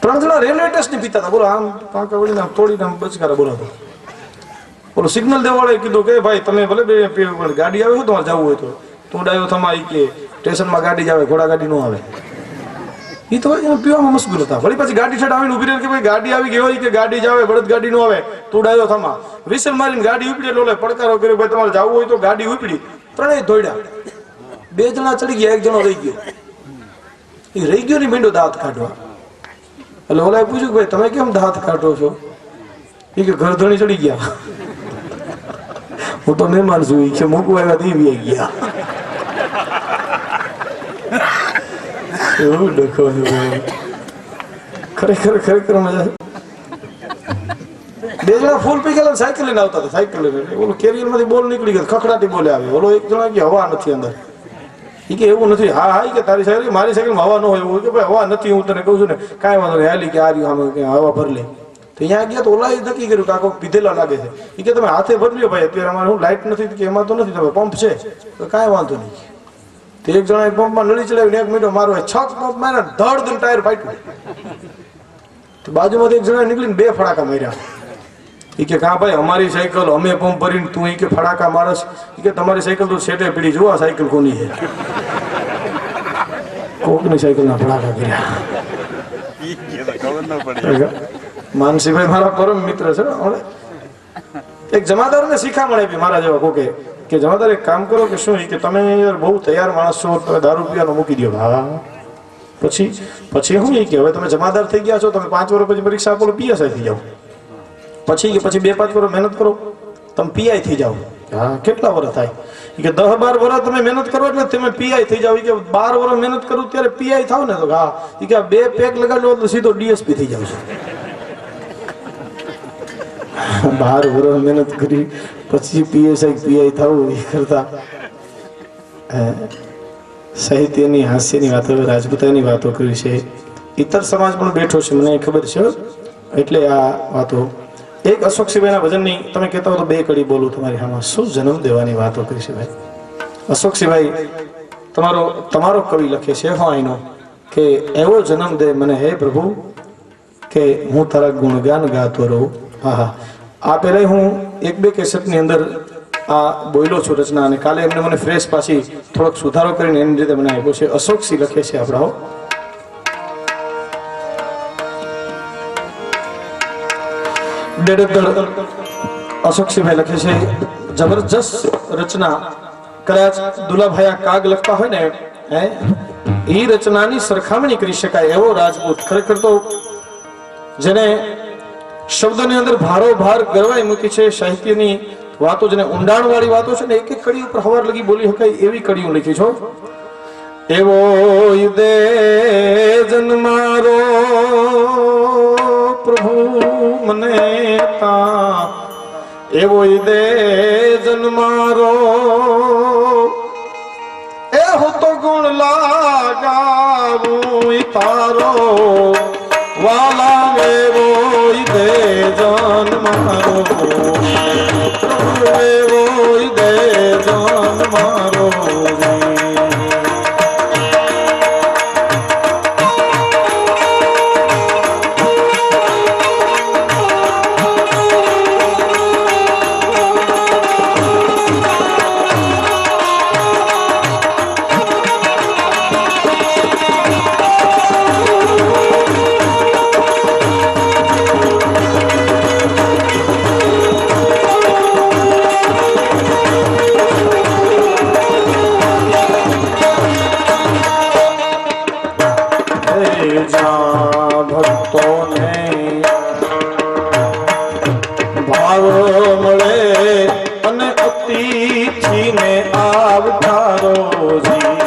ત્રણ જણા railway test પીતા હતા. બોલો, આમ પાંકા વળીને આમ આમ બચકારા બોલાતો બોલો સિગ્નલ દેવાળે કીધું કે, ભાઈ, તમે ભલે બે ગાડી આવે છે તમારે જવું હોય તો. તું ડાયો થમા કે, સ્ટેશનમાં ગાડી જ ઘોડા ગાડી નો આવે. એ તો પીવામાં મશગુલ હતા. વળી પછી ગાડી છેડ આવીને ઊભી રહી કે, ભાઈ, ગાડી આવી ગઈ હોય કે ગાડી જ આવે, બળદ ગાડી નો આવે. તું ડાયો થમા વિસલ મારીને ગાડી ઉપડી એટલે પડકારો કર્યો, ભાઈ, તમારે જવું હોય તો ગાડી ઉપડી. ત્રણેય ધોડ્યા બે જણા ચડી ગયા, એક જણો રહી ગયો. એ રહી ગયો ને મીંડો દાંત કાઢવા. એટલે ઓલાએ પૂછ્યું કે ભાઈ, તમે કેમ દાંત કાઢો છો? એ કે ઘરધણી ચડી ગયા. હું તો મહેમાન છું એ કે, મૂકવા આવ્યા દેવી ગયા. એવું ડખો. ખરેખર ખરેખર મજા બે ફૂલ પી ગયેલા સાયકલ લઈને આવતા હતા, સાયકલ લઈને. ઓલો કેરિયરમાંથી બોલ નીકળી ગયો, ખખડાટી બોલે આવે ઓલો એક જણા કે હવા નથી અંદર. ઈ કે એવું નથી. હા હા કે તારી સાયકલ, મારી સાયકલ હવા ન હોય એવું કે ભાઈ હવા નથી, હું તને કહું છું ને, કાંઈ વાંધો નહીં, હાલી કે આ રહ્યું કે હવા ભર તો અહીંયા ગયા તો ઓલાએ નક્કી કર્યું કાકો પીધેલા લાગે છે. એ કે તમે હાથે ભરી લો ભાઈ, અત્યારે અમારે હું લાઈટ નથી કે એમાં તો નથી તમે પંપ છે. તો કાંઈ વાંધો નહીં. તો એક જણા પંપમાં નળી ચડાવીને એક મીઠો મારો છક પંપ માર્યા ધડ ટાયર ફાટ્યું. તો બાજુમાંથી એક જણા નીકળીને બે ફડાકા માર્યા. ઈ કે કા ભાઈ, અમારી સાયકલ અમે પંપ ભરીને તું એ કે ફડાકા મારસ. એ કે, તમારી સાયકલ તો સેટે પીડી, જુઓ આ સાયકલ કોની છે. કોકની સાયકલના ફડાકા કર્યા. માનસીભાઈ મારા પરમ મિત્ર છે હવે એક જમાદારને શીખામણ આપી મારા જેવા કોકે, કે જમાદાર એક કામ કરો કે શું? કે, તમે યાર બહુ તૈયાર માણસ છો, તમે દારૂ પીવાનો મૂકી દો હા. પછી પછી શું એ કે, હવે તમે જમાદાર થઈ ગયા છો, તમે પાંચ વર્ષ પછી પરીક્ષા આપો પીએસઆઈ થઈ જાઓ. પછી કે પછી બે પાંચ વર્ષ મહેનત કરો તમે પીઆઈ થઈ જાઓ. હા. કેટલા વર્ષ થાય? કે દસ બાર વર્ષ તમે મહેનત કરો એટલે તમે પીઆઈ થઈ જાઓ. કે બાર વર્ષ મહેનત કરું ત્યારે પીઆઈ થાવ ને? તો હા. એ કે બે પેક લગાડ્યો એટલે સીધો ડીએસપી થઈ જાવ છો. બાર વર્ષ મહેનત કરી પછી પીએસઆઈ પીઆઈ થવું એ કરતા. સાહિત્યની હાસ્યની વાતો રાજપૂતાની વાતો કરી છે. ઇતર સમાજ પણ બેઠો છે મને ખબર છે. એટલે આ વાતો એક અશોક સિવાયના ભજનની તમે કહેતા હો તો બે કડી બોલું તમારી આમાં શું જન્મ દેવાની વાતો કરી છે ભાઈ? અશોક સિવાય તમારો તમારો કવિ લખે છે, હો આઈનો, કે એવો જન્મ દે મને હે પ્રભુ, કે હું તારા ગુણગાન ગાતો રહું. હા હા આ પહેલાં હું એક બે કેસેટની અંદર આ બોયલો છું રચના, અને કાલે એમને મને ફ્રેશ પાછી થોડોક સુધારો કરીને એની રીતે મને આપ્યો છે. અશોક સિંહ લખે છે આપણા હો. ડેડકદળ અશોકસિંહભાઈ લખે છે, જબરજસ્ત રચના કદાચ દુલાભાઈ કાગ લખતા હોય ને, હે એ રચનાની સરખામણી કરી શકાય એવો રાજપૂત ખરેખર તો જેને શબ્દની અંદર ભારો ભાર ગરવાઈ મૂકી છે, સાહિત્યની વાતો જેને ઊંડાણ વાળી વાતો છે ને એક એક કડી ઉપર હવાર લગી બોલી શકાય એવી કડીઓ લખી છો એવો દે જન્મારો મને તા, એવો દે જન્મારો એ હું તો ગુણ લાગાવું તારો. વાલા એવો દે જન્મારો હે જા ભક્તોને ભાવ મળે અને અતિથિને આવકારો જા